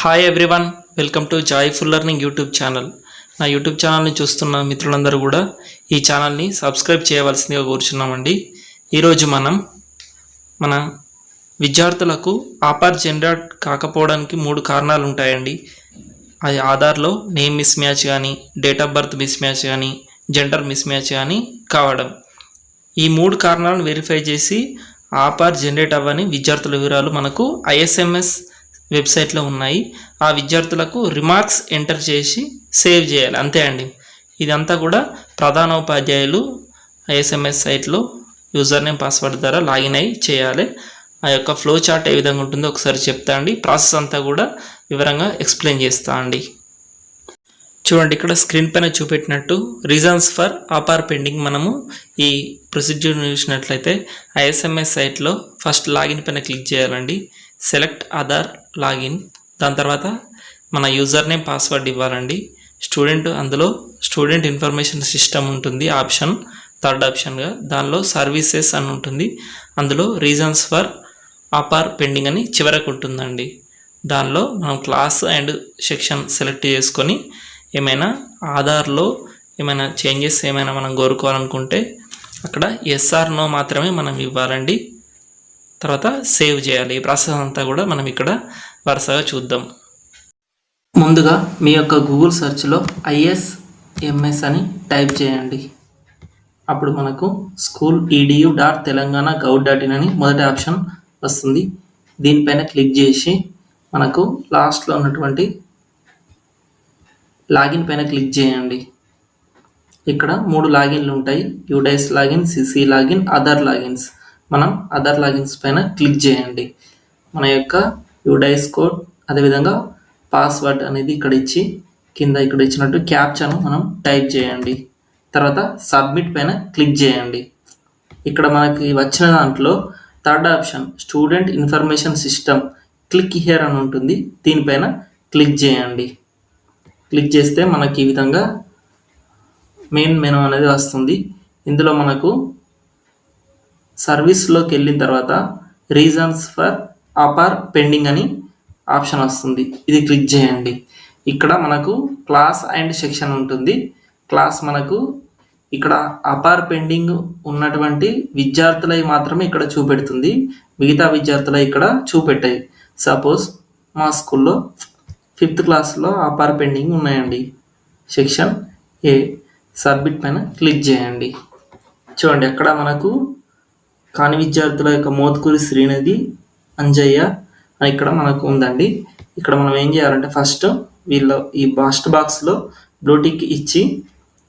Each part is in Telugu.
Hi everyone welcome to joyful learning YouTube channel నా యూట్యూబ్ ఛానల్ని చూస్తున్న మిత్రులందరూ కూడా ఈ ఛానల్ని సబ్స్క్రైబ్ చేయవలసిందిగా కోరుచున్నామండి. ఈరోజు మనం మన విద్యార్థులకు ఆపార్ జనరేట్ కాకపోవడానికి మూడు కారణాలు ఉంటాయండి. అది ఆధార్లో నేమ్ మిస్ మ్యాచ్ కానీ date of birth mismatch కానీ జెండర్ మిస్ మ్యాచ్ కానీ కావడం. ఈ మూడు కారణాలను వెరిఫై చేసి ఆపార్ జనరేట్ అవ్వని విద్యార్థుల వివరాలు మనకు ఐఎస్ఎంఎస్ వెబ్సైట్లో ఉన్నాయి. ఆ విద్యార్థులకు రిమార్క్స్ ఎంటర్ చేసి సేవ్ చేయాలి. అంతే అండి. ఇదంతా కూడా ప్రధానోపాధ్యాయులు ఐఎస్ఎంఎస్ సైట్లో యూజర్ నేమ్ పాస్వర్డ్ ద్వారా లాగిన్ అయ్యి చేయాలి. ఆ యొక్క ఫ్లో చార్ట్ ఏ విధంగా ఉంటుందో ఒకసారి చెప్తా అండి. ప్రాసెస్ అంతా కూడా వివరంగా ఎక్స్ప్లెయిన్ చేస్తా అండి. చూడండి ఇక్కడ స్క్రీన్ పైన చూపెట్టినట్టు రీజన్స్ ఫర్ ఆపార్ పెండింగ్ మనము ఈ ప్రొసీజ్యూర్ చూసినట్లయితే ఐఎస్ఎంఎస్ సైట్లో ఫస్ట్ లాగిన్ పైన క్లిక్ చేయాలండి. Select Aadhaar login. దాని తర్వాత మన యూజర్ నేమ్ పాస్వర్డ్ ఇవ్వాలండి. స్టూడెంట్ అందులో స్టూడెంట్ ఇన్ఫర్మేషన్ సిస్టమ్ ఉంటుంది ఆప్షన్ థర్డ్ ఆప్షన్గా దానిలో సర్వీసెస్ అని ఉంటుంది. అందులో రీజన్స్ ఫర్ అపార్ పెండింగ్ అని చివరకు ఉంటుందండి. దానిలో మనం క్లాస్ అండ్ సెక్షన్ సెలెక్ట్ చేసుకొని ఏమైనా ఆధార్లో ఏమైనా చేంజెస్ ఏమైనా మనం కోరుకోవాలనుకుంటే అక్కడ ఎస్ఆర్ నో మాత్రమే మనం ఇవ్వాలండి. తర్వాత సేవ్ చేయాలి. ఈ ప్రాసెస్ అంతా కూడా మనం ఇక్కడ వరుసగా చూద్దాం. ముందుగా మీ యొక్క గూగుల్ సెర్చ్లో ఐఎస్ఎంఎస్ అని టైప్ చేయండి. అప్పుడు మనకు school EDU dot Telangana gov dot in అని మొదటి ఆప్షన్ వస్తుంది. దీనిపైన క్లిక్ చేసి మనకు లాస్ట్లో ఉన్నటువంటి లాగిన్ పైన క్లిక్ చేయండి. ఇక్కడ మూడు లాగిన్లు ఉంటాయి. UDISE login CC login other logins. మనం అదర్ లాగిన్స్ పైన క్లిక్ చేయండి. మన యొక్క యూడైస్ కోడ్ అదేవిధంగా పాస్వర్డ్ అనేది ఇక్కడ ఇచ్చి కింద ఇక్కడ ఇచ్చినట్టు క్యాప్చాను మనం టైప్ చేయండి. తర్వాత సబ్మిట్ పైన క్లిక్ చేయండి. ఇక్కడ మనకి వచ్చిన దాంట్లో third option student information system click here అని ఉంటుంది. దీనిపైన క్లిక్ చేయండి. క్లిక్ చేస్తే మనకి ఈ విధంగా మెయిన్ మెనూ అనేది వస్తుంది. ఇందులో మనకు సర్వీస్లోకి వెళ్ళిన తర్వాత రీజన్స్ ఫర్ అపార్ పెండింగ్ అని ఆప్షన్ వస్తుంది. ఇది క్లిక్ చేయండి. ఇక్కడ మనకు క్లాస్ అండ్ సెక్షన్ ఉంటుంది. క్లాస్ మనకు ఇక్కడ అపార్ పెండింగ్ ఉన్నటువంటి విద్యార్థులై మాత్రమే ఇక్కడ చూపెడుతుంది. మిగతా విద్యార్థులై ఇక్కడ చూపెట్టాయి. సపోజ్ మా స్కూల్లో ఫిఫ్త్ క్లాస్లో అపార్ పెండింగ్ ఉన్నాయండి. Section A. సబ్మిట్ పైన క్లిక్ చేయండి. చూడండి అక్కడ మనకు కాని విద్యార్థుల యొక్క మోత్కూరి శ్రీనిధి అంజయ్య అని ఇక్కడ మనకు ఉందండి. ఇక్కడ మనం ఏం చేయాలంటే ఫస్ట్ వీళ్ళ ఈ బాస్ట్ బాక్స్లో బ్లూటిక్ ఇచ్చి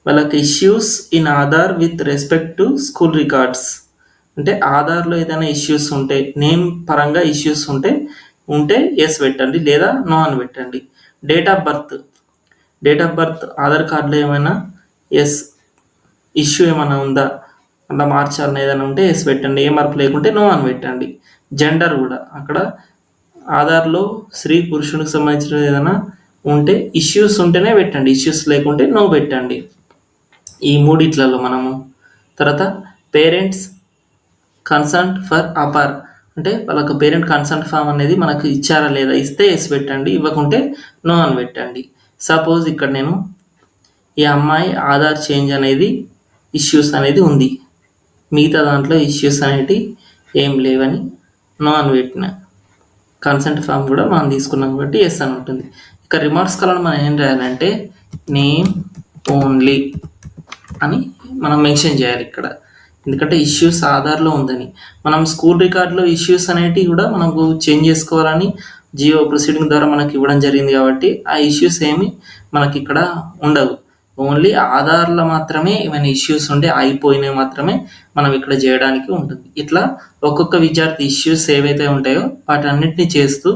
వాళ్ళకి issues in Aadhaar with respect to school records అంటే ఆధార్లో ఏదైనా ఇష్యూస్ ఉంటే నేమ్ పరంగా ఇష్యూస్ ఉంటే ఉంటే ఎస్ పెట్టండి లేదా నో అని పెట్టండి. Date of birth date of birth Aadhaar కార్డులో ఏమైనా ఎస్ ఇష్యూ ఏమైనా ఉందా? అలా మార్చాలని ఏదైనా ఉంటే ఎస్ పెట్టండి ఏ మార్పు లేకుంటే నో అని పెట్టండి. జెండర్ కూడా అక్కడ ఆధార్లో స్త్రీ పురుషునికి సంబంధించిన ఏదైనా ఉంటే ఇష్యూస్ ఉంటేనే పెట్టండి ఇష్యూస్ లేకుంటే నో పెట్టండి. ఈ మూడిట్లలో మనము. తర్వాత పేరెంట్స్ కన్సల్ట్ ఫర్ అపార్ అంటే వాళ్ళకి పేరెంట్ కన్సల్ట్ ఫామ్ అనేది మనకు ఇచ్చారా లేదా ఇస్తే ఎస్ పెట్టండి ఇవ్వకుంటే నో అని పెట్టండి. సపోజ్ ఇక్కడ నేను ఈ అమ్మాయి ఆధార్ చేంజ్ అనేది ఇష్యూస్ అనేది ఉంది. మిగతా దాంట్లో ఇష్యూస్ అనేటి ఏం లేవని నో అని పెట్టిన కన్సెంట్ ఫామ్ కూడా మనం తీసుకున్నాం కాబట్టి ఎస్ అని ఉంటుంది. ఇక రిమార్క్స్ కాలంలో మనం ఏం రాయాలంటే నేమ్ ఓన్లీ అని మనం మెన్షన్ చేయాలి ఇక్కడ. ఎందుకంటే ఇష్యూస్ ఆధార్లో ఉందని. మనం స్కూల్ రికార్డులో ఇష్యూస్ అనేటివి కూడా మనకు చేంజ్ చేసుకోవాలని జియో ప్రొసీడింగ్ ద్వారా మనకి ఇవ్వడం జరిగింది కాబట్టి ఆ ఇష్యూస్ ఏమి మనకి ఇక్కడ ఉండవు. ఓన్లీ ఆధార్లో మాత్రమే ఏమైనా ఇష్యూస్ ఉంటే అయిపోయినవి మాత్రమే మనం ఇక్కడ చేయడానికి ఉంటుంది. ఇట్లా ఒక్కొక్క విద్యార్థి ఇష్యూస్ ఏవైతే ఉంటాయో వాటన్నిటిని చేస్తూ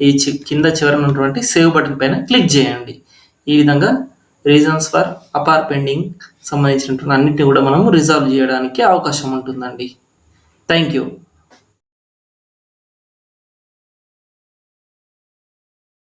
ఈ కింద చివరన ఉన్నటువంటి సేవ్ బటన్ పైన క్లిక్ చేయండి. ఈ విధంగా రీజన్స్ ఫర్ అపార్ పెండింగ్ సంబంధించినటువంటి అన్నిటిని కూడా మనం రిజాల్వ్ చేయడానికి అవకాశం ఉంటుందండి. Thank you